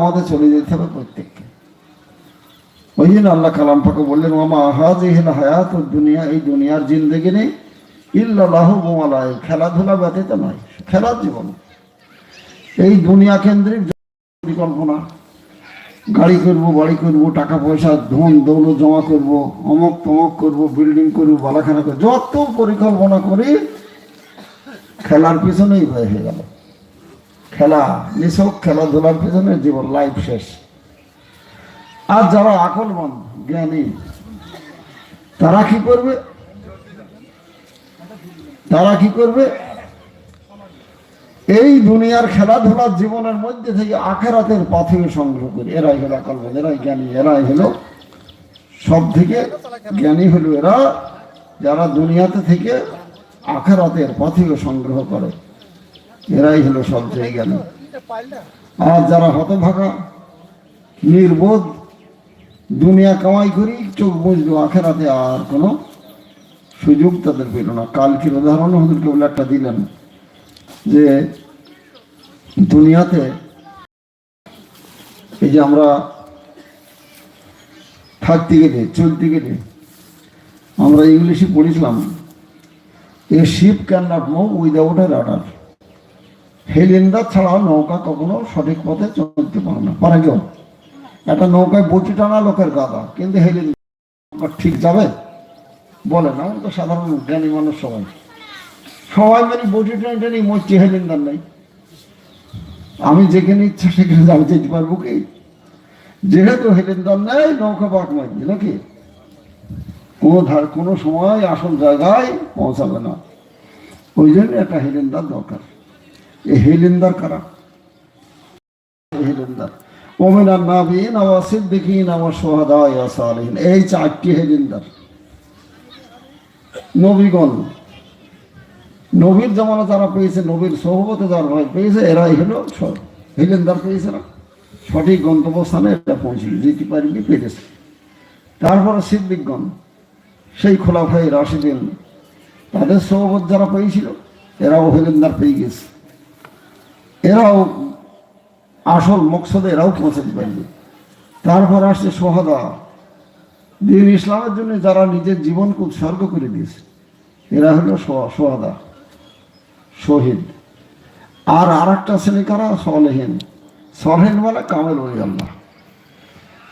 আমাদের চলে যেতে হবে প্রত্যেককে। ওই জন্য আল্লাহ কালাম পাকে বললেন মামা আহাজ ইহিল হায়াত দুনিয়া, এই দুনিয়ার জিন্দগি নেই। ইল্লাহ বোমালায় খেলাধুলা ব্যতীত নয়, খেলার জীবন। এই দুনিয়া কেন্দ্রিক পরিকল্পনা, গাড়ি করব, বাড়ি করব, টাকা পয়সা, ধন দৌলত জমা করব, অমক তমক করব, বিল্ডিং করব, বালাখানা করব, যত পরিকল্পনা করি, খেলার পিছনেই হয়ে গেল। খেলা, নিছক খেলাধুলার পেছনে জীবন লাইফ শেষ। আর যারা আকলমান জ্ঞানী, তারা কি করবে? তারা কি করবে? এই দুনিয়ার খেলাধুলার জীবনের মধ্যে থেকে আখেরাতের পাথরে সংগ্রহ করে, এরাই হলো আকলমান এরাই জ্ঞানী, এরাই হলো সব থেকে জ্ঞানী হলো এরা যারা দুনিয়াতে থেকে আখেরাতের পাথরে সংগ্রহ করে। এরাই হলো সবচেয়ে জ্ঞানী আর যারা হতভাগা, নির্বোধ, দুনিয়া কামাই করি, চোখ বুঝলো আখেরাতে আর কোনো সুযোগ তাদের পেল না। কালকের উদাহরণ হুজুর কেবল একটা দিলেন, যে দুনিয়াতে এই যে আমরা থাকতে গেলে চলতে গেলে আমরা ইংলিশে পড়েছিলাম a ship can not move without a rudder হেলিন্দার ছাড়া নৌকা কখনো সঠিক পথে চলতে পারে না। পারে কেউ? একটা নৌকায় বটি টানা লোকের গাদা, কিন্তু হেলিন্দার ঠিক যাবে? বলে না তো সাধারণ জ্ঞানী মানুষ সবাই। সবাই মানে বটি টানি টানি মরছি হেলিন্দার নাই। আমি যেখানে ইচ্ছা সেখানে যাব, যেতে পারব কি? যেহেতু হেলিন্দার নেই, নৌকা পাক মারবে নাকি? কোনো ধার, কোনো সময় আসল জায়গায় পৌঁছাবে না। ওই জন্য একটা হেলিন্দার দরকার। এই হেলিন্দার কারা? হেলিন্দার। ওমিনার নাবিন আওয়া সিদ্দিকিন আওয়া সোহাদা ইয়া এই চারটি হেলিন্দার। নবীগণ। নবীর জামানা যারা পেয়েছে, নবীর সহবতে যারা পেয়েছে, এরাই হলো হেলিন্দার পেয়েছে না। সঠিক গন্তব্যস্থানে এটা পৌঁছে যেতে পারিনি, পেরেছে। তারপরে সিদ্দিকগণ, সেই খোলাফাই রাশিদিন, তাদের সহবত যারা পেয়েছিল, এরাও হেলিন্দার পেয়ে গেছে। এরাও আসল মকসদে এরাও পৌঁছাতে পারবে তারপর আসছে সোহাদা। দিন ইসলামের জন্য যারা নিজের জীবনকে উৎসর্গ করে দিয়েছে, এরা হলো সোহাদা, শহীদ। আর আর একটা শ্রেণি কারা? সলেহীন। সলেহীন মানে কামের অলি আল্লাহ।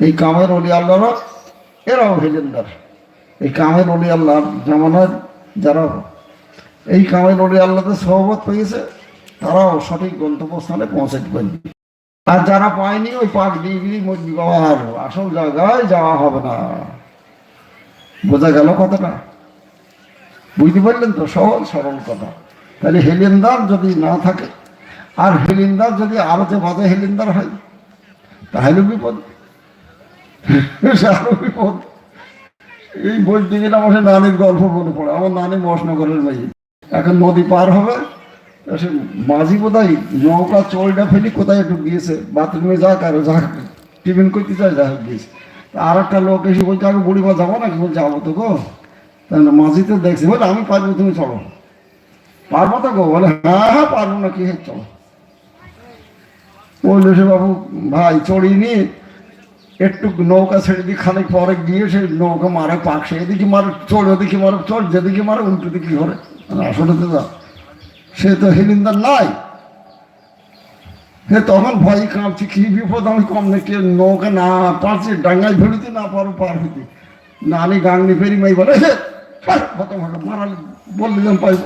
এই কামের অলি আল্লাহরা এরাও হেলেন্দার এই কামের অলি আল্লাহর জামানার যারা এই কামের অলি আল্লাহদের সহবত পেয়েছে তারাও সঠিক গন্তব্যস্থানে পৌঁছাতে পারবে আর যারা পায়নি, ওই পাক ডিগ্রি মজবি বাবার আসল জায়গায় যাওয়া হবে না। বোঝা গেল কথাটা? বুঝতে পারলেন তো? সহজ, সরল কথা। তাহলে হেলিন্দার যদি না থাকে, আর হেলিন্দার যদি আরও যে বাজে হেলিন্দার হয়, তাহলে বিপদ। আরও বিপদ। এই আমার সে নানির গল্প মনে পড়ে। আমার নানি মশনগরের মেয়ে। এখন নদী পার হবে। সে মাঝি বোধহয় নৌকা, চলটা ফেলি, কোথায় একটু গিয়েছে? বাথরুমে যাক আর যাক, টিফিন করতে চায় যা গিয়েছে। আর একটা লোক এসে বলছে, আমি বুড়িমা যাব না বলছে, যাব তো গো। তাহলে মাঝি তো দেখছি, বলে, আমি পারব, তুমি চলো। পারব তো গো? বলে হ্যাঁ হ্যাঁ পারব না কি হে চলো। বলল সে বাবু, ভাই চড়িনি একটু নৌকা ছেড়ে দিয়ে খানিক পরে গিয়ে সে নৌকা মারে, পাক সে এদিকে মারে চড় ওদিকে মারে চড় যেদিকে মারে উল্টো দিকে ঘরে আসলে তো যা সে তো হেলিন্দার নাই সে তখন ভয় কাঁপছে, কি বিপদ, আমি কম নাকি নৌকা না পারছি, ডাঙ্গায় ফেরিতে না পারো, পার হইতে। না, আমি গাংনি ফেরি মাই বলে মারালে বললি যেন পাইব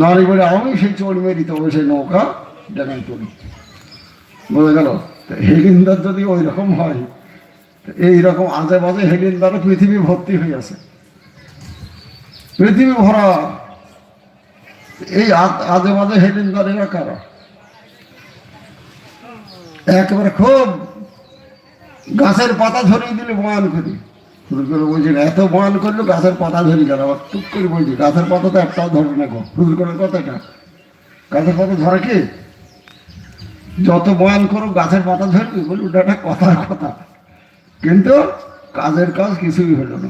নানি বলে, আমি সেই চড় মেরি, তবে সেই নৌকা ডাঙ্গায় চড়ি বোঝা গেল? হেলিন্দার যদি ওই রকম হয় এইরকম আজে বাজে হেলিন্দারও পৃথিবী ভর্তি হয়ে আছে। পৃথিবী ভরা এই আজে বাজে হেলিন্দারেরা কারা? একেবারে খুব গাছের পাতা ধরিয়ে দিলে বয়ান করি। হুজুর করে বলছেন এত বয়ান করল গাছের পাতা ধরি গেল আবার টুক করে বলছি গাছের পাতা তো একটাও ধরে না গো হুজুর করে কথাটা গাছের পাতা ধরে কি? যত বয়ান করো গাছের পাতা ধরবি? বলি, ওটা একটা কথার কথা। কিন্তু কাজের কাজ কিছুই হলো না।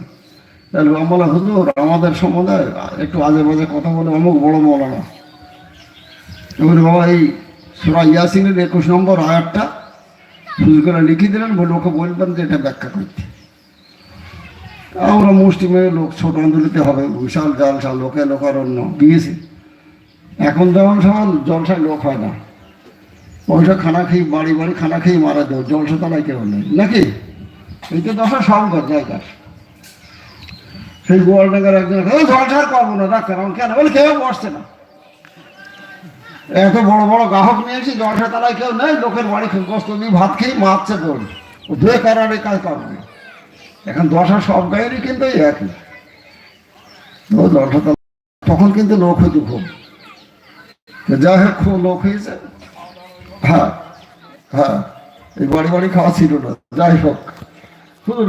আমরা হুজুর, আমাদের সম্বন্ধে একটু আজে বাজে কথা বলে অমুক বড় মৌলানা। এবারে বাবা, এই সুরা ইয়াসিনের একুশ নম্বর আয়াতটা করে লিখে দিলেন, বলে ওকে বলবেন যে এটা ব্যাখ্যা করতে। আমরা মুসলিমের লোক, ছোট আন্দোলিতে হবে, বিশাল জালসা লোকে লোকারণ্য গিয়েছি এখন যেমন সমান জলসায় লোক হয় না। পয়সা খানা খেয়ে, বাড়ি বাড়ি খানা খেয়ে মারা দেও জলসা তালায় কেউ নেই। নাকি? এই তো দশা সংকট জায়গা সেই গোয়ালডাঙ্গার একজন "এই জলসার করব না, ডাক্তার আমার কেন? বলে, কেউ বসছে না। এত বড় বড় গ্রাহক নিয়েছি জলসা তালায় কেউ নেই, লোকের বাড়ি গোস্ত দিয়ে ভাত খেয়ে মারছে তোর ও বেকার কাজ করবে এখন দশা সব গায়েরই কিন্তু একই। দশা তখন কিন্তু লোক হইতো খুব যাই হোক, খুব লোক হয়েছে। হ্যাঁ হ্যাঁ এই বাড়ি বাড়ি খাওয়া ছিল না। যাই হোক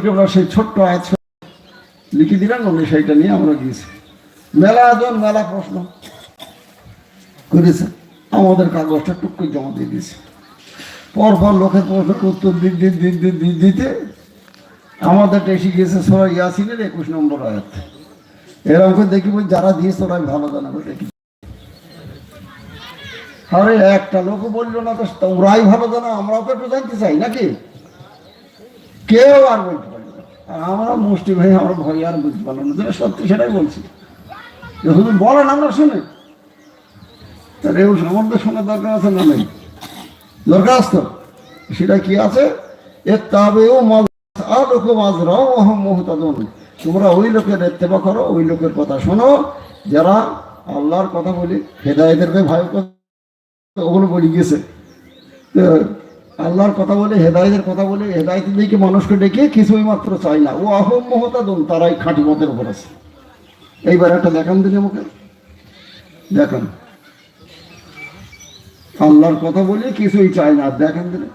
আমরা সেই ছোট্ট আয়াত লিখে দিলাম উনি সেইটা নিয়ে আমরা গিয়েছি। মেলা জন মেলা প্রশ্ন করেছে আমাদের কাগজটা টুক করে জমা দিয়ে দিয়েছে। পরপর লোকের প্রশ্ন উত্তর দিন দিন দিন দিন দিন দিতে আমাদের এসে গিয়েছে সবাই ইয়াসিনের একুশ নম্বর আয়াত। এরকম করে দেখি বলি, যারা দিয়েছে ওরাই ভালো জানা দেখি। আরে, একটা লোকও বলল না তো ওরাই ভালো জানা, আমরাও তো একটু জানতে চাই নাকি? কেউ আর বলতে আমরা মুষ্টি ভাই, আমরা ভয় আর বুঝতে পারলাম না। যেটা সত্যি সেটাই বলছি। শুধু বলেন, আমরা শুনে। আমাদের শোনার দরকার আছে না নেই? দরকার আছে তো? সেটা কি আছে? এর তাবেও আর লোক মাছ রাও অহম মোহতাদন। তোমরা ওই লোকের এত্তেবা করো, ওই লোকের কথা শোনো। যারা আল্লাহর কথা বলি হেদায়তেরকে ভয় করে ওগুলো বলি গেছে। আল্লাহর কথা বলে হেদায়তের কথা বলে হেদায়ত দিকে মানুষকে ডেকে কিছুই মাত্র চাই না ও আহম মহতাদন তারাই খাঁটি মতের উপর আছে এইবার একটা দেখান দিলে আমাকে দেখান আল্লাহর কথা বলে কিছুই চাই না দেখেন দিলে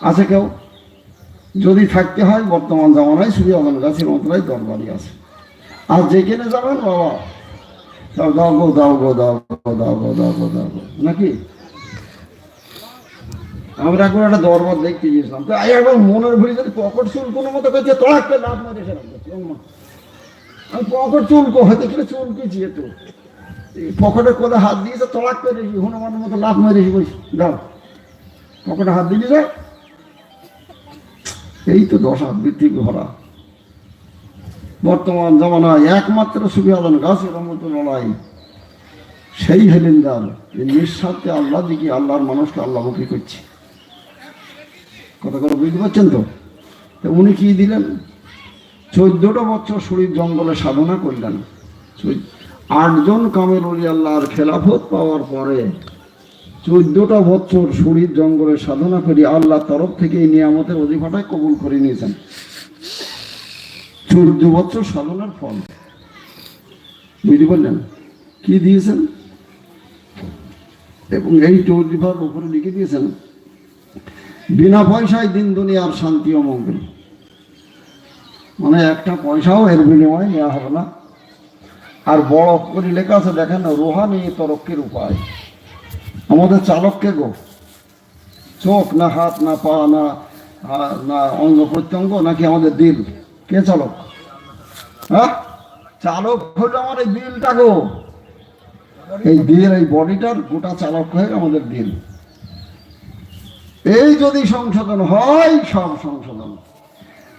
আছে কেউ যদি থাকতে হয় বর্তমান জামানায় শুধু আমার গাছের মতলাই দরবারি আছে আর যেখানে যাবেন বাবা দাও গো দাও গো দাও গো দাও গো দাও গো দাও গো নাকি আমরা এখন একটা দরবার দেখতে গিয়েছিলাম তো একবার মনের ভরে যদি পকেট চুল কোনো মতো করছে তোড়াকতে লাভ মারে সেরকম আমি পকেট চুল কো হয়তো কিনা চুল কি যেত পকেটে কোথায় হাত দিয়েছে তোড়াক করে হনুমানের মতো লাভ মেরেছি বলছি দাও পকেটে হাত দিয়ে যায় এই তো দশ বৃত্তি ভরা বর্তমান জমানায় একমাত্র সুবিধান গাছের মতো লড়াই সেই হেলেন্দার নিঃস্বার্থে আল্লাহ দিকে আল্লাহর মানুষকে আল্লাহমুখী করছে। কথা করে বুঝতে পারছেন তো? তো উনি কি দিলেন? চোদ্দটা বছর শরীর জঙ্গলে সাধনা করলেন। আটজন কামের আল্লাহর খেলাফত পাওয়ার পরে চোদ্দটা বছর শরীর জঙ্গলে সাধনা করি আল্লাহ তরফ থেকে এই নিয়ামতের অধিকারটাই কবুল করে নিয়েছেন। চোদ্দ বছর সাধনার ফল। বুঝতে পারলেন? কি দিয়েছেন? এবং এই চৌদ্দিফার উপরে লিখে দিয়েছেন বিনা পয়সায় দিন দুনিয়ার শান্তি ও মঙ্গল। মানে একটা পয়সাও এর বিনিময়ে নেওয়া হবে না। আর বড় করে লেখা আছে, দেখেন, রোহানি তরক্কের উপায়। আমাদের চালককে গো? চোখ না হাত না পা না না অঙ্গ প্রত্যঙ্গ, নাকি আমাদের দিল? কে চালক? হ্যাঁ চালক হলো আমার এই দিলটা গো। এই দিল এই বডিটার গোটা চালক হয়ে আমাদের দিল। এই যদি সংশোধন হয়, সব সংশোধন।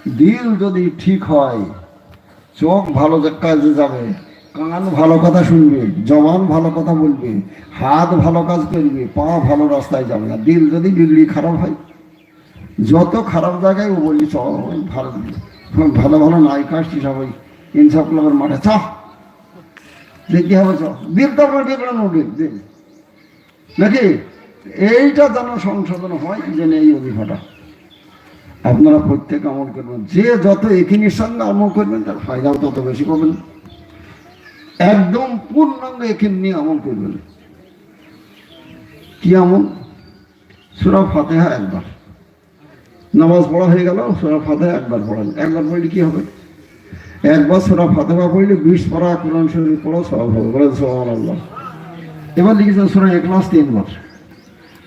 দিল যদি ঠিক হয়, চোখ ভালো কাজে যাবে, কান ভালো কথা শুনবে, জবান ভালো কথা বলবে, হাত ভালো কাজ করবে, পা ভালো রাস্তায় যাবে না। দিল যদি দিল্লি খারাপ হয়, যত খারাপ জায়গায় ও বললি, চ ভালো ভালো ভালো নায়িকা আসছি সবাই ইনসাফ মাঠে, চ। দেখতে হবে, চ। দিল তো আপনার ঠিক দিল নাকি? এইটা যেন সংশোধন হয় যেন এই অধিকারটা আপনারা প্রত্যেক আমল করবেন। যে যত এখিনির সঙ্গে আমল করবেন, তার ফায়দাও তত বেশি পাবেন। একদম পূর্ণাঙ্গ এখিন নিয়ে আমল করবেন। কি আমল? সুরা ফাতেহা একবার। নামাজ পড়া হয়ে গেল, সুরা ফাতেহা একবার পড়েন। একবার পড়লে কি হবে? একবার সুরা ফাতেহা পড়লে বিশ পড়া কোরআন শরীফ পড়া সব হবে। বলেন সোহান আল্লাহ এবার লিখেছেন সুরা একলাস তিনবার।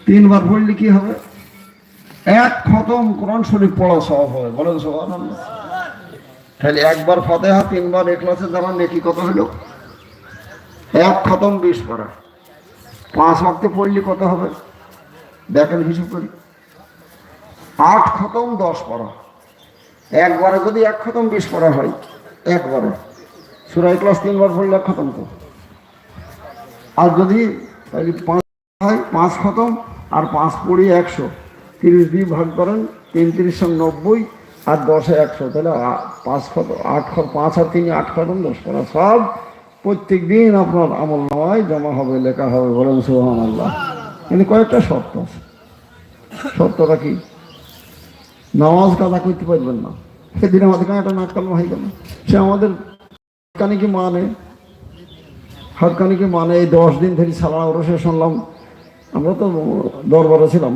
তিনবার পড়লে কি হবে? এক খতম কোরআন শরীফ পড়া সব হবে বলেন আল্লাহ তাহলে একবার ফতেহা, তিনবার একলাসে যারা নেকি কত হলো? এক খতম বিশ পড়া। পাঁচ ওয়াক্তে পড়লে কত হবে? দেখেন হিসেব করি। আট খতম, দশ পড়া। একবারে যদি এক খতম বিশ পড়া হয়, একবারে। সুরাই ক্লাস তিনবার পড়লে এক খতম তো। আর যদি পাঁচ হয় পাঁচ খতম আর পাঁচ পড়ি একশো। তিরিশ দিয়ে ভাগ করেন তিন তিরিশ নব্বই আর দশে একশো। তাহলে পাঁচ খত আট খত পাঁচ আর তিন, আট খতম, দশ করা সব প্রত্যেক দিন আপনার আমল নামায় জমা হবে, লেখা হবে বলেন সুহান আল্লাহ কিন্তু কয়েকটা শর্ত আছে। শর্তটা কি? নামাজ কাদা করতে পারবেন না। সেদিন আমাদের কাছে একটা নাটকাল হয়ে গেল। সে আমাদের কানে কি মানে? হাত কানে কি মানে? এই দশ দিন ধরে সারা ওরসে শুনলাম আমরা তো দরবারে ছিলাম।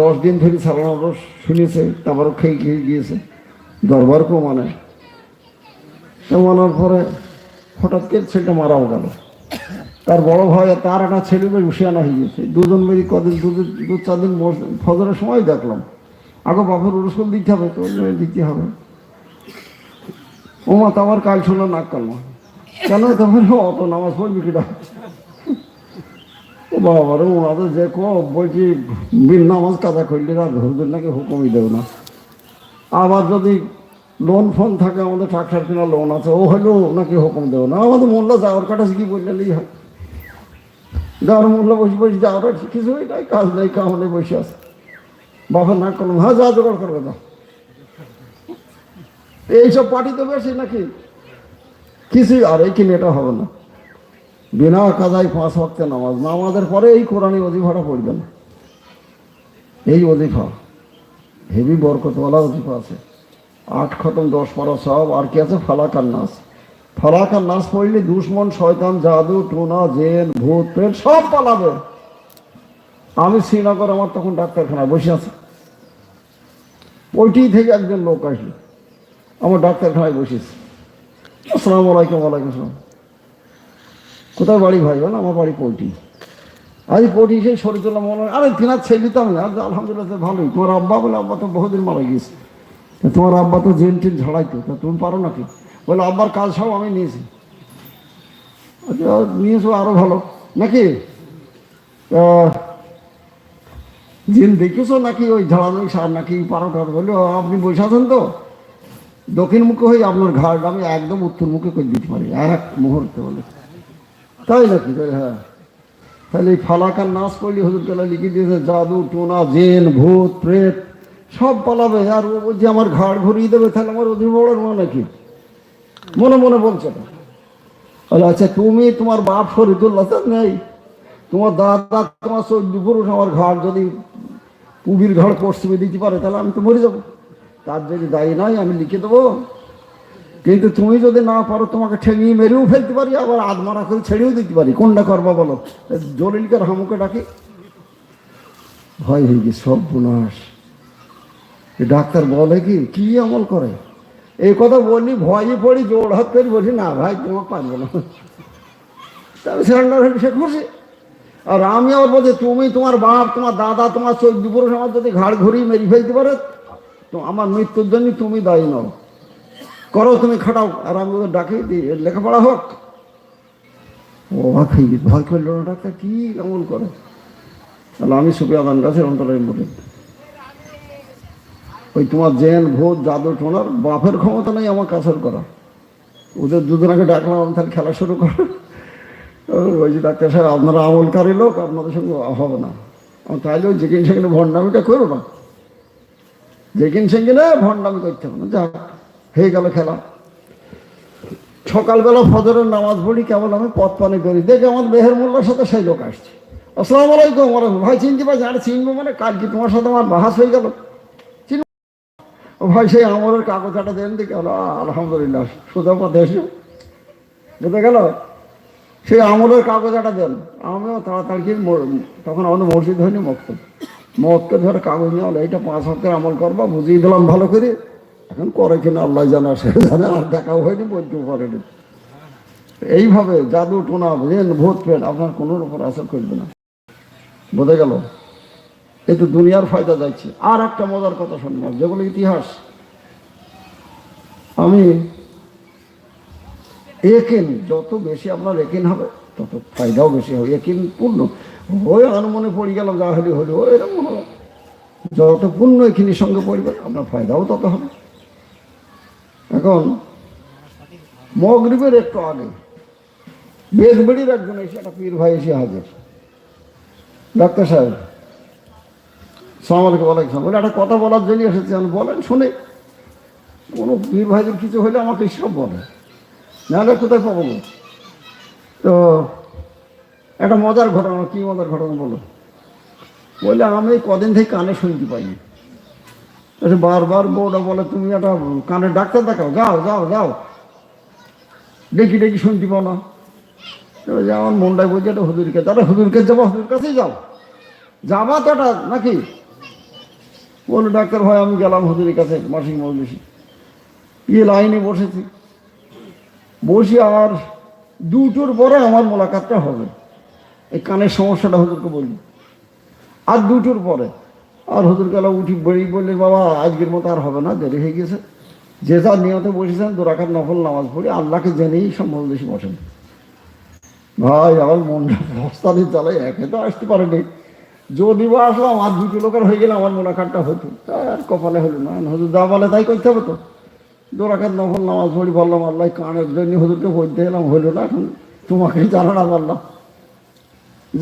দশ দিন ধরে সালানা ওরস শুনেছে, তারপরে খেয়ে খেয়ে গিয়েছে। দরবারকেও মানে। তো মানার পরে হঠাৎ করে ছেলেটা মারাও গেল। তার বড় ভাই তার একটা ছেলে বেশ হুশিয়ানা হয়ে গেছে। দুজন মিলে কদিন, দু দু চার দিন ফজরের সময় দেখলাম। আগে বাপের রসুল দিতে হবে, তো দিতে হবে। ও মা, তো আমার কাল শোনা নাক কালমা কেন? তোমার অত নামাজ পড়বি কিনা? ও বাবা রে ওনাদের যে কো বলছি বিন নামাজ কাদা করলে আর হুজুর নাকি হুকুমই দেব না। আবার যদি লোন ফোন থাকে, আমাদের ট্রাক্টর কিনা লোন আছে, ও হলেও নাকি হুকুম দেবো না। আমাদের মোল্লা যাওয়ার কাটা কি বললেই হয়? যাওয়ার মোল্লা বসে বসে যাওয়ার কিছুই নাই কাজ নেই কাম নেই বসে আছে। বাবার না করলাম হ্যাঁ যা জোগাড় করবে দাও এইসব পার্টি তো বেশি নাকি? কিছুই আর এই কিনে এটা হবে না। বিনা কাজায় পাঁচ ওয়াক্তে নামাজ। নামাজের পরে এই কোরআনি অজিফাটা পড়বেন। এই অজিফা, হেভি বরকতওয়ালা অজিফা আছে। আট খতম, দশ পারা সব। আর কি আছে? ফালাকার নাচ ফালাকার নাচ পড়লে দুশ্মন, শয়তান, জাদু, টোনা জেন ভূত প্রেত সব পালাবে। আমি শ্রীনগর, আমার তখন ডাক্তারখানায় বসে আছি। ওইটি থেকে একজন লোক আসলো। আমার ডাক্তারখানায় বসেছি। আসসালামু আলাইকুম, ওয়ালাইকুম আসসালাম। কোথায় বাড়ি ভাই, বল, আমার বাড়ি পৌটি আজ পৌটি সেই শরীর তোলা মনে হয়, আরে তিনার ছেলে তো আমি আলহামদুলিল্লাহ ভালোই। তোমার আব্বা বলে, আব্বা তো বহুদিন মারা গিয়েছে। তা তোমার আব্বা তো জেন টেন ঝাড়াইতো, তা তুমি পারো নাকি? বলে, আব্বার কাজ সব আমি নিয়েছি। আচ্ছা নিয়েছো আরও ভালো। নাকি? জিন দেখেছ নাকি ওই ঝাড়ানোই সার নাকি পারো টার বলে, আপনি বসে আছেন তো। দক্ষিণ মুখে হয়ে আপনার ঘাট আমি একদম উত্তর মুখে করে দিতে পারি, এক মুহূর্তে বলে। তাই নাকি? হ্যাঁ তাহলে এই ফালাকার নাচ করলে হুজুর তালা লিখে দিয়েছে, জাদু, টোনা, জেন, ভূত, প্রেত, সব পালাবে। আর ও বলছে আমার ঘাড় ঘুরিয়ে দেবে, তাহলে আমার অধীর বড় নাকি? মনে মনে বলছে না। আচ্ছা তুমি তোমার বাপ ফরিদুল্লাহ তো নেই। তোমার দাদা, তোমার চোদ্দ পুরুষ, আমার ঘাড় যদি পুবির ঘাড় পশ্চিমে দিতে পারে, তাহলে আমি তো মরে যাব। তার যদি দায়ী নয় আমি লিখে দেবো। কিন্তু তুমি যদি না পারো, তোমাকে ঠেঙিয়ে মেরেও ফেলতে পারি, আবার আধমারা করে ছেড়েও দিতে পারি। কোনটা করবা বলো? জলিলকার হামুকে ডাকি। ভয় হয়ে গেছে সব বুনাস এ ডাক্তার বলে কি কি আমল করে? এই কথা বললি, ভয়ে পড়ি, জোর হাত করে বলছি, না ভাই, তোমার পারব না। তাহলে সিলিন্ডার সে খুশি। আর আমি আবার বলছি, তুমি তোমার বাপ, তোমার দাদা, তোমার চোদ্দ পুরুষ, আমার যদি ঘাড় ঘুরিয়ে মেরে ফেলতে পারে, তো আমার মৃত্যুর জন্য তুমি দায়ী নও। করো তুমি, খাটাও। আর আমি ওদের ডাকি লেখাপড়া হোক। ও খাই ভয় করল না ডাক্তার কি আমল করে? তাহলে আমি সুপিয়া গান গাছের অন্তরের মধ্যে ওই তোমার জেন, ভূত জাদু টোনার বাপের ক্ষমতা নেই আমার কাছের করা। ওদের দুজনাকে ডাকলাম তাহলে খেলা শুরু করো। ওই যে ডাক্তার সাহেব, আপনারা আমলকারী লোক, আপনাদের সঙ্গে হবে না। আমি তাইলে ওই যেখানে সেখানে ভণ্ডামিটা করো না। যেখানে সেখানে ভণ্ডামি করতে হবে না, যাক। হয়ে গেল খেলা। সকালবেলা ফজরের নামাজ পড়ি কেবল আমি পথ পানি করি। দেখে আমার বেহের মোল্লার সাথে সেই লোক আসছে। আসসালাম আলাইকুম ওরকম ভাই চিনতে পারছি আর চিনবো মানে কাল কি তোমার সাথে আমার বাহাস হয়ে গেল। চিনবো? ভাই, সেই আমলের কাগজাটা দেন দেখে। আলহামদুলিল্লাহ, সোজা পথে এসে। বুঝতে গেল? সেই আমলের কাগজাটা দেন। আমিও তাড়াতাড়ি তখন আমাদের মসজিদ হয়নি মক্তব। মক্তব ধরে কাগজ নিয়ে এইটা পাঁচ হাতের আমল করবা, বুঝিয়ে দিলাম ভালো করে। এখন করে কিনা আল্লাহ জানা, সে জানে, আর দেখাও হয়নি, বলতেও পারেনি। এইভাবে জাদু, টোনা জেন ভূত, পেট, আপনার কোনোর উপর আসর করবে না। বোঝা গেল? এই তো দুনিয়ার ফায়দা যাচ্ছে। আর একটা মজার কথা শুনলাম যেগুলো ইতিহাস। আমি একেন, যত বেশি আপনার একেন হবে, তত ফায়দাও বেশি হবে। একেন পূর্ণ। ওই আনমনে পড়ে গেলাম যা হলে হলো এরকম হলো যত পুণ্য এখানে সঙ্গে পড়বে, আপনার ফায়দাও তত হবে। এখন, মগরিবের একটু আগে, বেদবেড়ির একজন এসে, একটা পীর ভাই এসে হাজির। ডাক্তার সাহেব, সালাম আলাইকুম, ওয়ালাইকুম বলে, একটা কথা বলার জন্য এসেছি। আমি, বলেন, শুনে, কোনো পীর ভাইদের কিছু হলে আমাকে সব বলে। নাহলে কোথায় পাবো? তো, একটা মজার ঘটনা, কি মজার ঘটনা বলো? বললে আমি কদিন থেকে কানে শুনতে পাইনি। বারবার বউটা বলে, তুমি একটা কানে ডাক্তার দেখাও, যাও যাও যাও। দেখি দেখি, শুনতে পাও না। যে আমার মনটাই বলছে, এটা হুজুরকে তাহলে হুজুরকে যাব, হুজুর কাছেই যাও। যাবা তো এটা নাকি? বলল ডাক্তার ভাই, আমি গেলাম হুজুরের কাছে, মাসিক মজলিসি। গিয়ে লাইনে বসেছি। বসি আর দুটোর পরে আমার মোলাকাতটা হবে। এই কানের সমস্যাটা হুজুরকে বললি আর দুটোর পরে। আর হজুর গেল, উঠি বেরিয়ে বললেন বাবা, আজকের মতো আর হবে না, দেরি হয়ে গেছে। যে যার নিয়তে বসেছেন দুরাকার নফল নামাজ পড়ি আল্লাহকে জেনেই সব মজলিসি বসেন। ভাই, আমার মনটা বস্তানি চালাই একে তো আসতে পারেনি। যদি বা আসলাম আর দুটো লোকের হয়ে গেলে আমার মোলাকাতটা হতো। আর কপালে হলো না। হুজুর যা বলে তাই করতে হবে তো। দোরাকাত নফল নামাজ পড়ি, বললাম, আল্লাহ, কানের জন্য হুজুরকে বলতে এলাম হইল না এখন। তোমাকে জানানা বললাম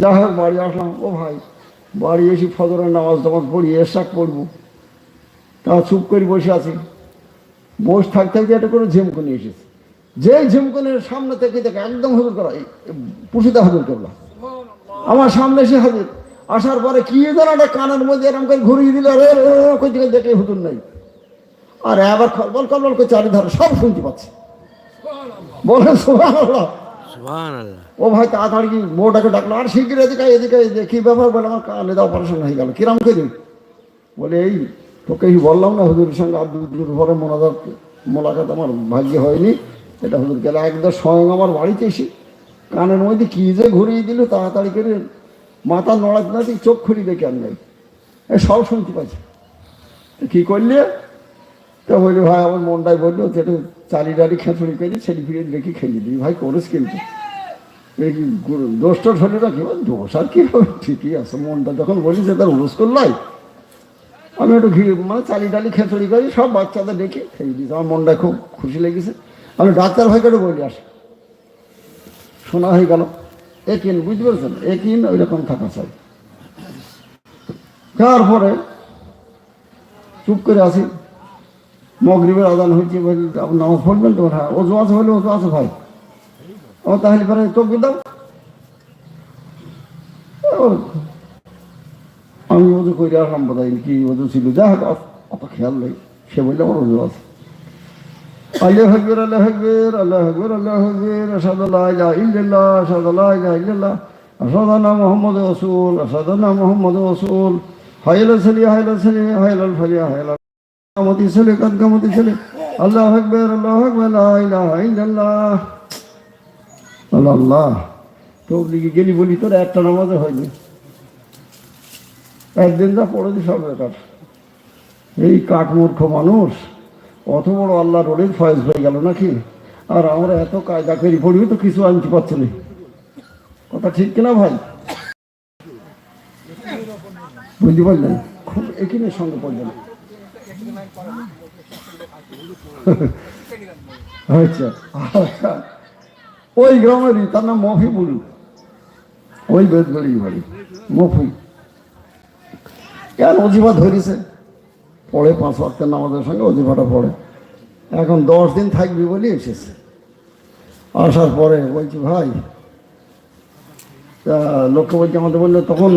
যা হোক, বাড়ি আসলাম। ও ভাই বাড়ি এসে ফজরের নামাজ টামাজ পড়ি এরশাক পড়ব তা চুপ করে বসে আছি। বস থাকতে থাকতে একটা করে ঝিমকনি এসেছে। যে ঝিমকনের সামনে থেকে দেখে একদম হুজুর করা পুষিতে হুজুর করলাম আমার সামনে এসে হাজির। আসার পরে কি যেন একটা কানের মধ্যে এরকম করে ঘুরিয়ে দিল রে কই থেকে দেখে হুজুর নাই? আর এবার খলবল খলবল করে চারিধারে সব শুনতে পাচ্ছি। সুবহানাল্লাহ সুবহানাল্লাহ। ও ভাই তাড়াতাড়ি বউটাকে ডাকলো? আর শিগগির এদিকে এদিকে কি ব্যাপার? বলে আমার কানে দা অপারেশন হয়ে গেল। কিরাম করে বলে, এই, তোকে বললাম না হুজুরের সঙ্গে? আর দুটোর পরে মোনাজাত, মোলাকাত আমার ভাগ্য হয়নি। এটা হুজুর গেলে একদম স্বয়ং আমার বাড়িতে এসে কানের মধ্যে কি যে ঘুরিয়ে দিল, তাড়াতাড়ি করে মাথা নড়াতে নাড়াতে চোখ খুলি দেখে আর নাই সব শুনতে পাচ্ছি। কি করলে? তো বলি, ভাই, আমার মনটাই বলল যেটা চালি ডালি খেঁচুড়ি করে ছেলে ফিরে দেখি খেয়ে দিই ভাই, করিস কিন্তু। এই গুরু- দোষ টোষ হলে বল, দোষ আর কি হবে? ঠিকই আছে মনটা যখন বলি তার উলুস করলাই আমি একটু ঘি মানে চালি ডালি খেচড়ি করি সব বাচ্চাদের ডেকে খেয়ে দিই আমার মনটা খুব খুশি লেগেছে। আমি ডাক্তার ভাইকে একটু বলি আসে। শোনা হয়ে গেল একিন বুঝতে পেরেছেন? একিন ওই রকম থাকা চাই। তারপরে চুপ করে আসি মগরিবের আদান হয়েছে বলি নামাজ পড়বেন তো? হ্যাঁ ওজু আছে হলে ওজু আছে ভাই। ও, তাহলে পরে তোকে দাও। আমি ওজু করে আসলাম বোধ কি ওজু ছিল, যা হোক, অত- খেয়াল নেই। সে বললে, আমার ওজু আছে। আল্লাহ হকবর আল্লাহ হকবর আল্লাহ হকবর আল্লাহ হকবর আসাদুল্লাহ ইল্লাল্লাহ আসাদুল্লাহ ইল্লাল্লাহ আসাদানা মোহাম্মদ রসুল আসাদানা মোহাম্মদ রসুল। হাইল সালি হাইল সালি হাইল ফালিয়া হাইল কামতি ছেলে কাদ কামতি ছেলে আল্লাহ আকবর আল্লাহ আকবর, লা ইলাহা ইল্লাল্লাহ। আল্লাহ তোর গেলি বলি, তোর একটা নামাজে হয়নি। একদিন যা পড়ে দিস হবে এই কাঠমূর্খ মানুষ, অত বড় আল্লাহ রোডের ফয়েজ হয়ে গেল নাকি? আর আমরা এত কায়দা করি পড়ি তো কিছু আনতে পারছি না। কথা ঠিক কিনা ভাই? বুঝতে পারলেন? খুব এখানে সঙ্গে পড়লেন। আচ্ছা আচ্ছা। ওই গ্রামেরই তার নাম মফি বলু ওই বেদগড়ি বাড়ি মফি কেন অজিফা ধরেছে? পড়ে পাঁচ ওয়াক্তের নামাজের সঙ্গে অজিফাটা পড়ে। এখন দশ দিন থাকবি বলে এসেছে। আসার পরে বলছি ভাই তা লোককে বলছি আমাদের বলল তখন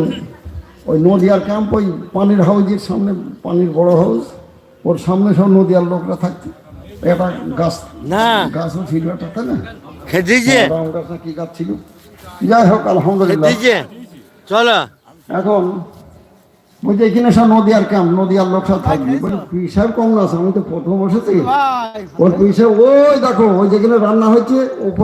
ওই নদিয়ার ক্যাম্প ওই পানির হাউজের সামনে পানির বড় হাউস ওর সামনে সব নদিয়ার লোকরা থাকতো। একটা গাছ না। গাছও ছিল একটা তাই না? খেদিছে বাদাম কি গাছ ছিল যাই হোক আলহামদুলিল্লাহ। খেদিছে চলো। এখন বলছি এখানে সব নদিয়ার ক্যাম্প নদিয়ার লোক সব থাকবে। বলি পিসাব কম না আমি তো প্রথম বসেছি ওর পিসে ওই দেখো ওই যেখানে রান্না হচ্ছে উপরে